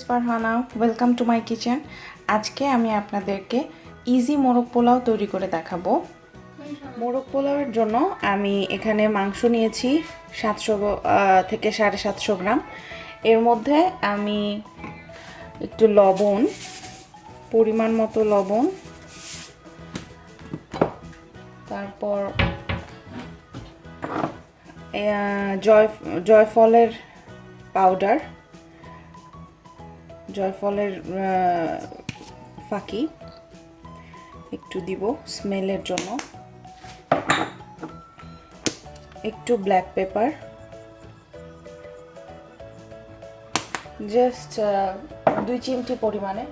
Is Farhana welcome to my kitchen আজকে আমি আপনাদেরকে ইজি মোরগ পোলাও তৈরি করে দেখাবো। মোরগ পোলাওয়ের জন্য আমি এখানে মাংস নিয়েছি সাতশো থেকে সাড়ে সাতশো গ্রাম। এর মধ্যে আমি একটু লবণ, পরিমাণ মতো লবণ। তারপর জয়, জয়ফলের পাউডার জয়ফলের ফাঁকি। একটু দিব স্মেলের জন্য। একটু ব্ল্যাক পেপার। জাস্ট দুই চিমটি পরিমাণে।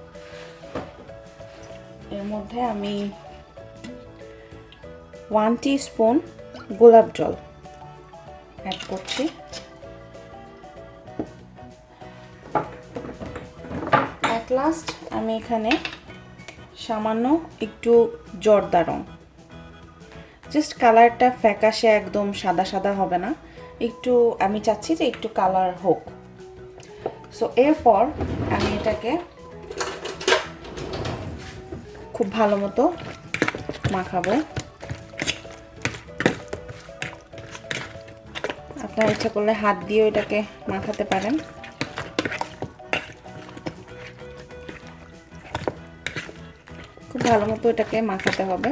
এর মধ্যে আমি ওয়ান স্পুন গোলাপ জল অ্যাড করছি। লাস্ট আমি এখানে সামান্য একটু জর্দা রং। জাস্ট কালারটা ফ্যাকাশে একদম সাদা সাদা হবে না। একটু, আমি চাচ্ছি যে একটু কালার হোক। সো এরপর আমি এটাকে খুব ভালো মতো মাখাবো। আপনার ইচ্ছা করলে হাত দিয়েও এটাকে মাখাতে পারেন। খুব ভালো মতো এটাকে মাখাতে হবে।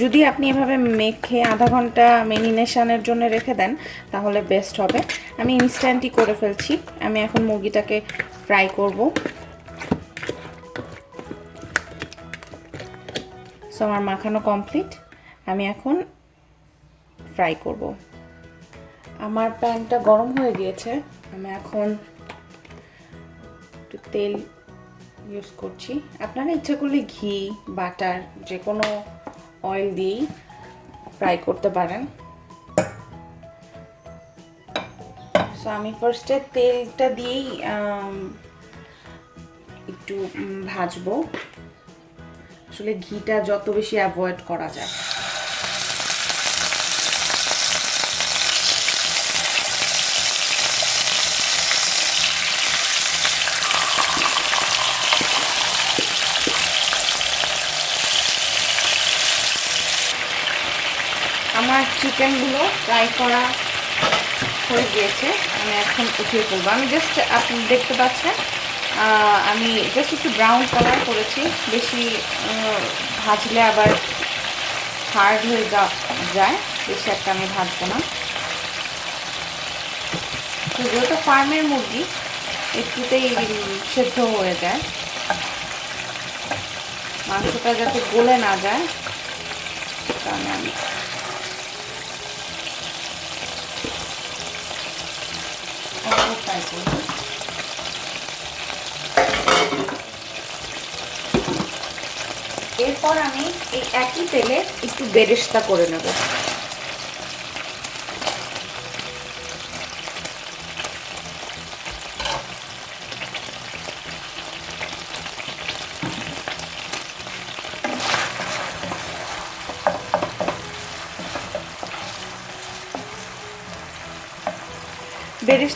যদি আপনি এভাবে মেখে আধা ঘণ্টা মেরিনেশনের জন্য রেখে দেন, তাহলে বেস্ট হবে। আমি ইনস্ট্যান্টই করে ফেলছি। আমি এখন মুরগিটাকে ফ্রাই করব। সো আমার মাখানো কমপ্লিট আমি এখন ফ্রাই করব। আমার প্যানটা গরম হয়ে গিয়েছে। আমি এখন একটু তেল ইউজ করছি। আপনারা ইচ্ছা করলে ঘি, বাটার যে কোনো অয়েল দিয়েই ফ্রাই করতে পারেন। সো আমি ফার্স্টে তেলটা দিয়েই একটু ভাজবো। আসলে ঘিটা যত বেশি অ্যাভয়েড করা যায় আমার চিকেনগুলো ফ্রাই করা হয়ে গিয়েছে। আমি এখন উঠিয়ে ফেলব আমি জাস্ট আপনি দেখতে পাচ্ছেন আমি জাস্ট একটু ব্রাউন কালার করেছি। বেশি ভাজলে আবার হার্ড হয়ে যায়। বেশি একটা আমি ভাজবো না। তো যেহেতু ফার্মের মুরগি, একটুতেই সেদ্ধ হয়ে যায়। মাংসটা যাতে গলে না যায় কারণে আমি এরপর আমি এই একই তেলে একটু বেরেস্তা করে নেব।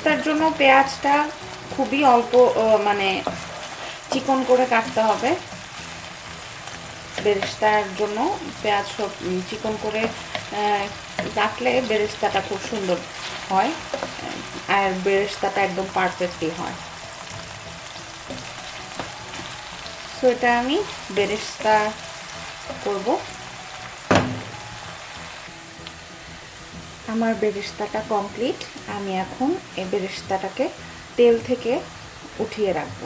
বেরেস্তার জন্য পেঁয়াজটা খুবই অল্প মানে চিকন করে কাটতে হবে। বেরেস্তার জন্য পেঁয়াজ সব চিকন করে কাটলে বেরেস্তাটা খুব সুন্দর হয়, আর বেরেস্তাটা একদম পারফেক্টলি হয়। তো এটা আমি বেরেস্তা করব। আমার বেরেস্তাটা কমপ্লিট আমি এখন এই বেরেস্তাটাকে তেল থেকে উঠিয়ে রাখব।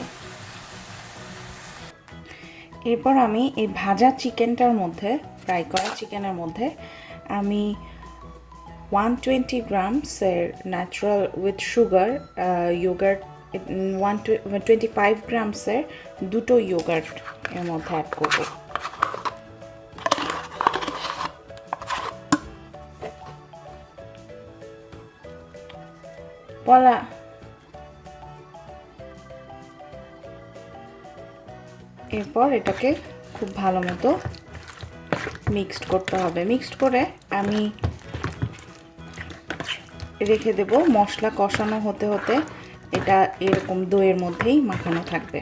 এরপর আমি এই ভাজা চিকেনটার মধ্যে ফ্রাই করা চিকেনের মধ্যে, আমি one twenty গ্রামসের natural with sugar yogurt one twenty five গ্রামসের দুটো ইয়োগার্ট এর মধ্যে অ্যাড করব। বলা এরপর এটাকে খুব ভালো মতো মিক্সড করতে হবে। মিক্সড করে আমি রেখে দেব। মশলা কষানো হতে হতে এটা এরকম দইয়ের মধ্যেই মাখানো থাকবে।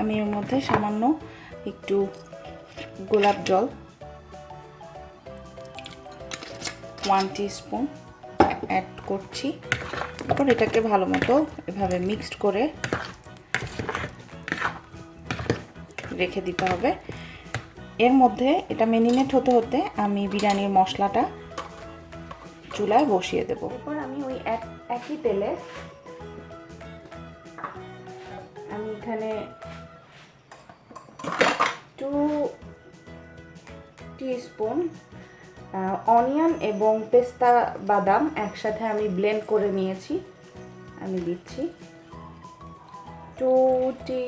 আমি এর মধ্যে সামান্য একটু গোলাপ জল ওয়ান স্পুন অ্যাড করছি। এখন এটাকে ভালো মতো এভাবে মিক্সড করে রেখে দিতে হবে। এর মধ্যে এটা মেরিনেট হতে হতে আমি বিরিয়ানির মশলাটা চুলায় বসিয়ে দেবো। এরপর আমি ওই এক, একই তেলে আমি এখানে টু টিস্পুন অনিয়ন এবং পেস্তা বাদাম একসাথে আমি ব্লেন্ড করে নিয়েছি। আমি দিচ্ছি। টু টি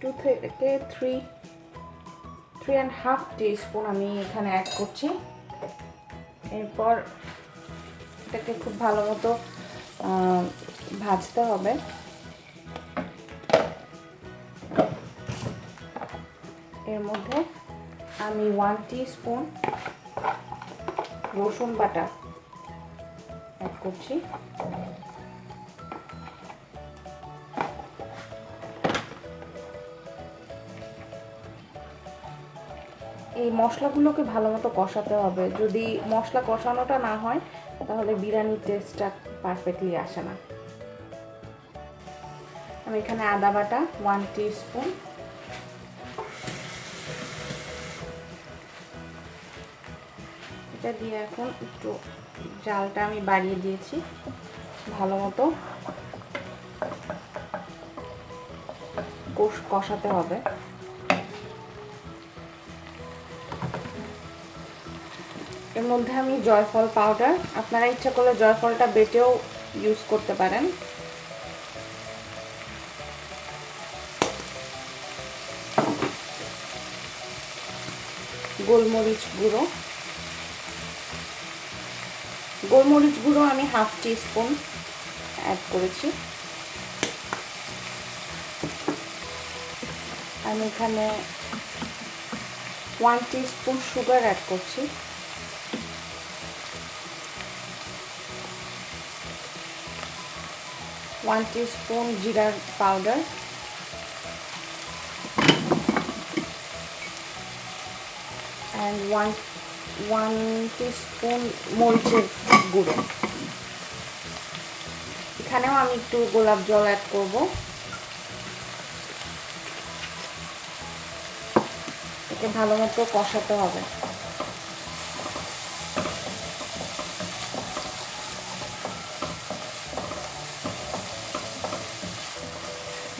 টু থেকে three three and half spoon আমি এখানে অ্যাড করছি। এরপর এটাকে খুব ভালো মতো ভাজতে হবে। এর মধ্যে আমি ওয়ান স্পুন রসুন বাটা অ্যাড করছি। এই মশলাগুলোকে ভালো মতো কষাতে হবে। যদি মশলা কষানোটা না হয়, তাহলে বিরিয়ানির টেস্টটা পারফেক্টলি আসে না। আমি এখানে আদা বাটা ওয়ান স্পুন এটা দিয়ে এখন একটু জালটা আমি বাড়িয়ে দিয়েছি ভালো মতো। কষ কষাতে হবে। এর মধ্যে আমি জয়ফল পাউডার আপনারা ইচ্ছা করলে জয়ফলটা বেটেও ইউজ করতে পারেন। গোলমরিচ গুঁড়ো। গোলমরিচ গুঁড়ো আমি হাফ টি স্পুন অ্যাড করেছি। আমি এখানে ওয়ান স্পুন সুগার অ্যাড করছি। ওয়ান স্পুন জিরার powder and one one spoon মরিচের গুঁড়ো। এখানেও আমি একটু গোলাপ জল অ্যাড করব। একে ভালো মতো কষাতে হবে।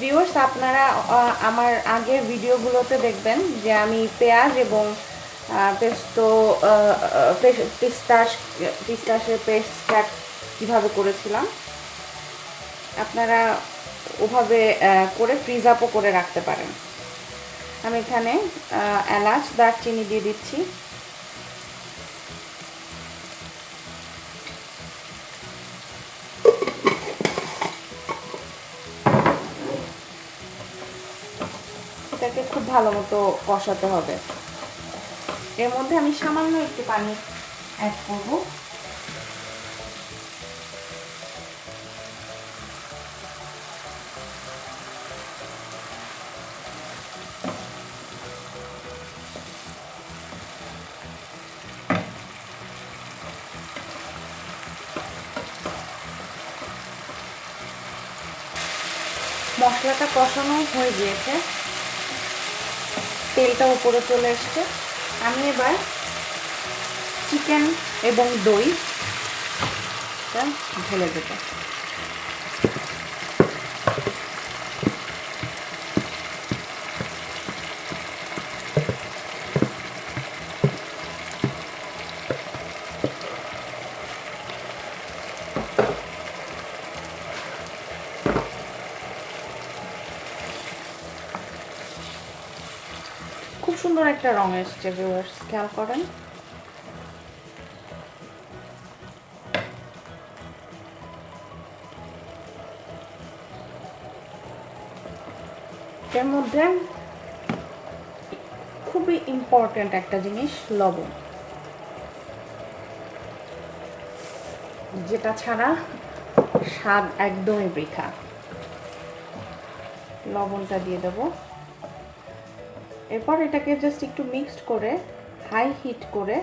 ভিউয়ার্স আপনারা আমার আগের ভিডিওগুলোতে দেখবেন যে আমি পেঁয়াজ এবং পেস্তো পিস্তাস পিস্তাসের পেস্টটা কীভাবে করেছিলাম? আপনারা ওভাবে করে ফ্রিজ আপও করে রাখতে পারেন। আমি এখানে এলাচ, দারচিনি দিয়ে দিচ্ছি। এটাকে খুব ভালো মতো কষাতে হবে। এর মধ্যে আমি সামান্য একটু পানি অ্যাড করব। মশলাটা কষানো হয়ে গিয়েছে। তেলটা উপরে চলে এসছে। আমি এবার চিকেন এবং দই ঢেলে দেব। খুব সুন্দর একটা রং এসছে ভিউয়ার্স খেয়াল করেন। এর মধ্যে খুবই ইম্পর্ট্যান্ট একটা জিনিস, লবণ। যেটা ছাড়া স্বাদ একদমই বৃথা। লবণটা দিয়ে দেব। এরপর এটাকে জাস্ট একটু মিক্সড করে হাই হিট করে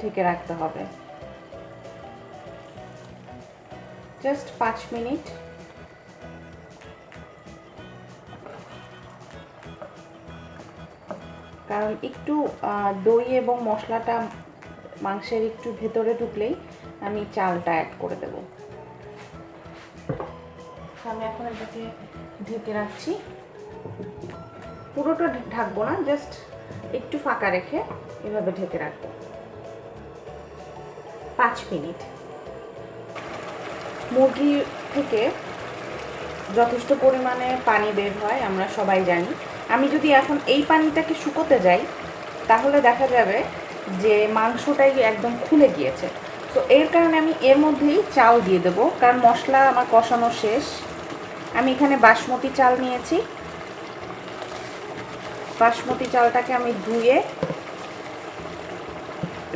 ঢেকে রাখতে হবে। জাস্ট পাঁচ মিনিট। কারণ একটু দই এবং মশলাটা মাংসের একটু ভেতরে ঢুকলেই আমি চালটা অ্যাড করে দেব। আমি এখন এটাকে ঢেকে রাখছি। পুরোটা ঢাকবো না জাস্ট একটু ফাঁকা রেখে এভাবে ঢেকে রাখব। পাঁচ মিনিট। মুরগি থেকে যথেষ্ট পরিমাণে পানি বের হয়, আমরা সবাই জানি। আমি যদি এখন এই পানিটাকে শুকোতে যাই, তাহলে দেখা যাবে যে মাংসটাই একদম খুলে গিয়েছে। তো এর কারণে আমি এর মধ্যেই চাল দিয়ে দেবো, কারণ মশলা আমার কষানো শেষ। আমি এখানে বাসমতি চাল নিয়েছি। বাসমতি চালটাকে আমি ধুয়ে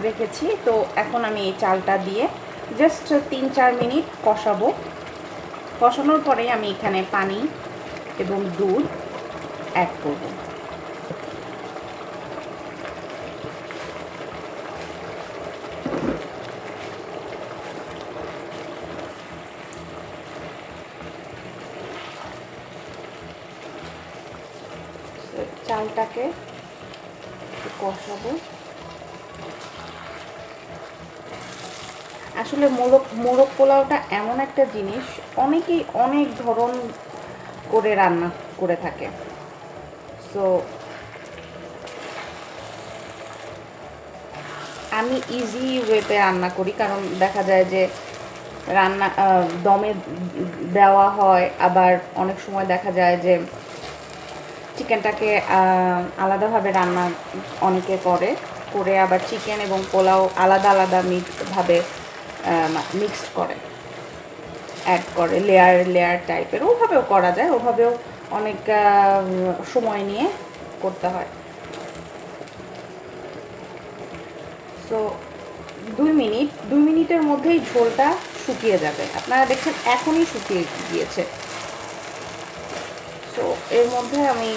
রেখেছি। তো এখন আমি এই চালটা দিয়ে জাস্ট তিন চার মিনিট কষাবো। কষানোর পরে আমি এখানে পানি এবং দুধ অ্যাড করব চালটাকে কষাবো আসলে মোরগ মোরগ পোলাওটা এমন একটা জিনিস, অনেকেই অনেক ধরন করে রান্না করে থাকে। সো আমি ইজি ওয়েতে রান্না করি, কারণ দেখা যায় যে রান্না দমে দেওয়া হয়, আবার অনেক সময় দেখা যায় যে চিকেনটাকে আলাদাভাবে রান্না অনেকে করে। করে আবার চিকেন এবং পোলাও আলাদা আলাদা ভাবে মিক্সড করে। অ্যাড করে লেয়ার লেয়ার টাইপের ওভাবেও করা যায়, ওভাবেও অনেক সময় নিয়ে করতে হয়। সো দুই মিনিট, দুই মিনিটের মধ্যেই ঝোলটা শুকিয়ে যাবে। আপনারা দেখছেন, এখনই শুকিয়ে গিয়েছে। এর মধ্যে আমি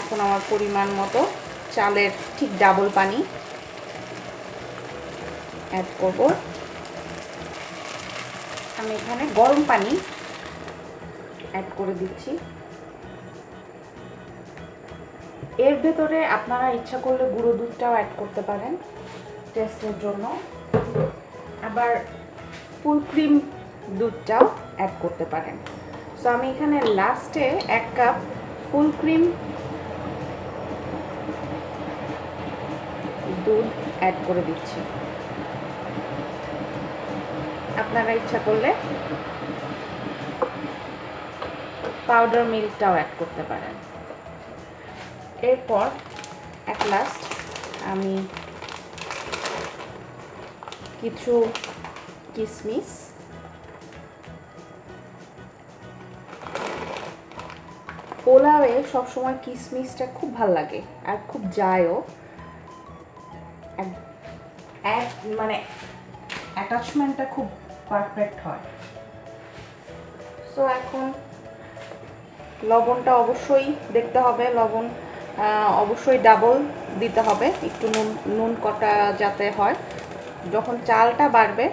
এখন আমার পরিমাণ মতো চালের ঠিক ডাবল পানি অ্যাড করব। আমি এখানে গরম পানি অ্যাড করে দিচ্ছি। এর ভেতরে আপনারা ইচ্ছা করলে গুঁড়ো দুধটাও অ্যাড করতে পারেন টেস্টের জন্য। আবার ফুল ক্রিম দুধটাও অ্যাড করতে পারেন। সো আমি এখানে লাস্টে এক কাপ ফুল ক্রিম দুধ অ্যাড করে দিচ্ছি। আপনারা ইচ্ছা করলে পাউডার মিল্কটাও অ্যাড করতে পারেন। এরপর এক লাস্ট আমি কিছু কিশমিশ পোলাওয়ে সবসময় কিশমিশটা খুব ভালো লাগে আর খুব যায়ও। এক মানে অ্যাটাচমেন্টটা খুব পারফেক্ট হয়। সো এখন লবণটা অবশ্যই দেখতে হবে, লবণ অবশ্যই ডাবল দিতে হবে, একটু নুন নুন কটা যাতে হয়। যখন চালটা বাড়বে,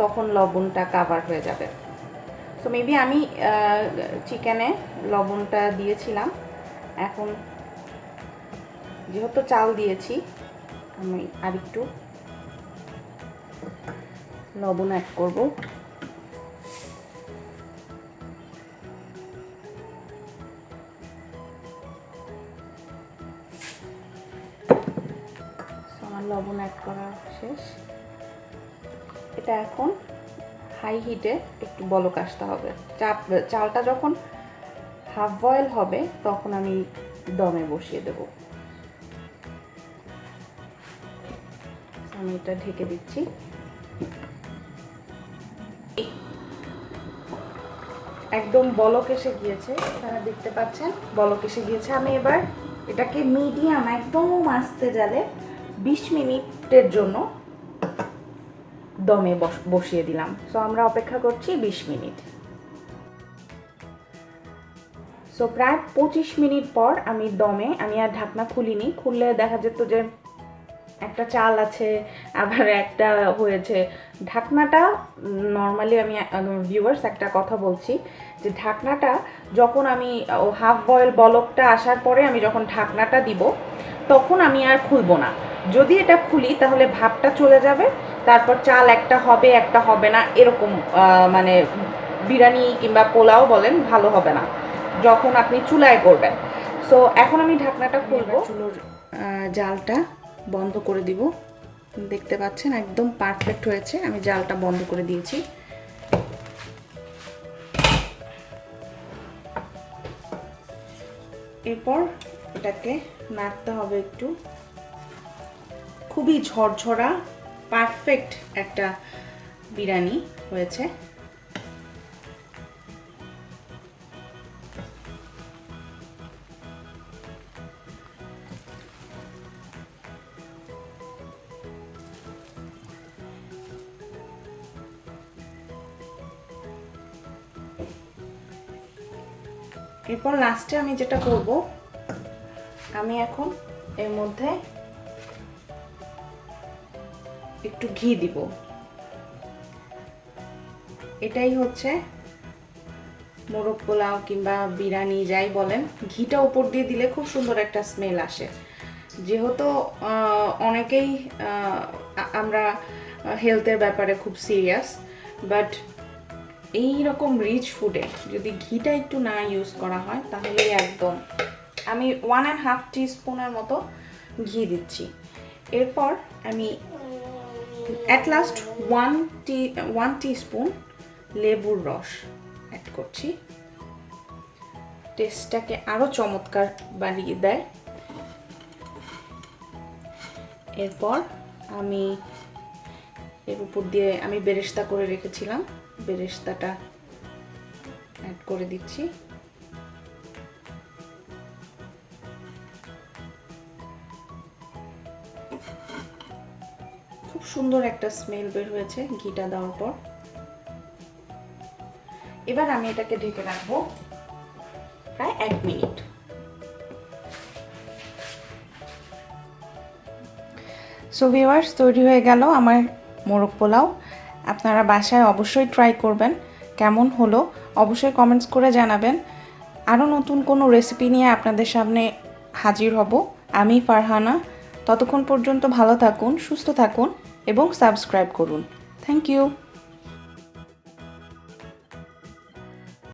তখন লবণটা কাভার হয়ে যাবে। তো মেবি আমি চিকেনে লবণটা দিয়েছিলাম। এখন যেহেতু চাল দিয়েছি, আমি আরেকটু লবণ অ্যাড করব। আমার লবণ অ্যাড করা শেষ। এটা এখন হাই হিটে একটু বলক আসতে হবে। চাপ, চালটা যখন হাফ বয়েল হবে, তখন আমি দমে বসিয়ে দেব। আমি এটা ঢেকে দিচ্ছি। একদম বলক এসে গিয়েছে, আপনারা দেখতে পাচ্ছেন, বলক এসে গিয়েছে। আমি এবার এটাকে মিডিয়াম একদম আস্তে জালে বিশ মিনিটের জন্য দমে বস- বসিয়ে দিলাম। সো আমরা অপেক্ষা করছি বিশ মিনিট। সো প্রায় পঁচিশ মিনিট পর আমি দমে, আমি আর ঢাকনা খুলিনি। খুললে দেখা যেত যে একটা চাল আছে, আবার একটা হয়েছে। ঢাকনাটা নর্মালি আমি ভিউয়ার্স একটা কথা বলছি যে ঢাকনাটা যখন আমি হাফ বয়েল বলকটা আসার পরে আমি যখন ঢাকনাটা দিব, তখন আমি আর খুলবো না। যদি এটা খুলি তাহলে ভাবটা চলে যাবে। তারপর চাল একটা হবে একটা হবে না এরকম মানে বিরিয়ানি কিংবা পোলাও বলেন ভালো হবে না যখন আপনি চুলায় করবেন। সো এখন আমি ঢাকনাটা খুলবো। চুলোর জালটা বন্ধ করে দিব। দেখতে পাচ্ছেন একদম পারফেক্ট হয়েছে। আমি জালটা বন্ধ করে দিয়েছি। এরপর এটাকে নাড়তে হবে একটু। খুবই ঝরঝরা পারফেক্ট একটা বিরিয়ানি হয়েছে। এরপর লাস্টে আমি যেটা করব, আমি এখন এর মধ্যে একটু ঘি দিব। এটাই হচ্ছে মোরগ পোলাও কিংবা বিরিয়ানি যাই বলেন, ঘিটা উপর দিয়ে দিলে খুব সুন্দর একটা স্মেল আসে। যেহেতু অনেকেই আমরা হেলথের ব্যাপারে খুব সিরিয়াস বাট এই রকম রিচ ফুডে যদি ঘিটা একটু না ইউজ করা হয়, তাহলে একদম, আমি ওয়ান অ্যান্ড হাফ স্পুনের মতো ঘি দিচ্ছি। এরপর আমি at last one T one spoon লেবুর রস অ্যাড করছি। টেস্টটাকে আরও চমৎকার বাড়িয়ে দেয়। এরপর আমি এর উপর দিয়ে আমি বেরেস্তা করে রেখেছিলাম। বেরেস্তাটা অ্যাড করে দিচ্ছি। সুন্দর একটা স্মেল বের হয়েছে ঘিটা দেওয়ার পর। এবার আমি এটাকে ঢেকে রাখব প্রায় এক মিনিট। সো ভিউয়ার্স তৈরি হয়ে গেল আমার মোরগ পোলাও। আপনারা বাসায় অবশ্যই ট্রাই করবেন, কেমন হলো অবশ্যই কমেন্টস করে জানাবেন। আরও নতুন কোনো রেসিপি নিয়ে আপনাদের সামনে হাজির হব। আমি ফারহানা, ততক্ষণ পর্যন্ত ভালো থাকুন, সুস্থ থাকুন। এবং সাবস্ক্রাইব করুন। Thank you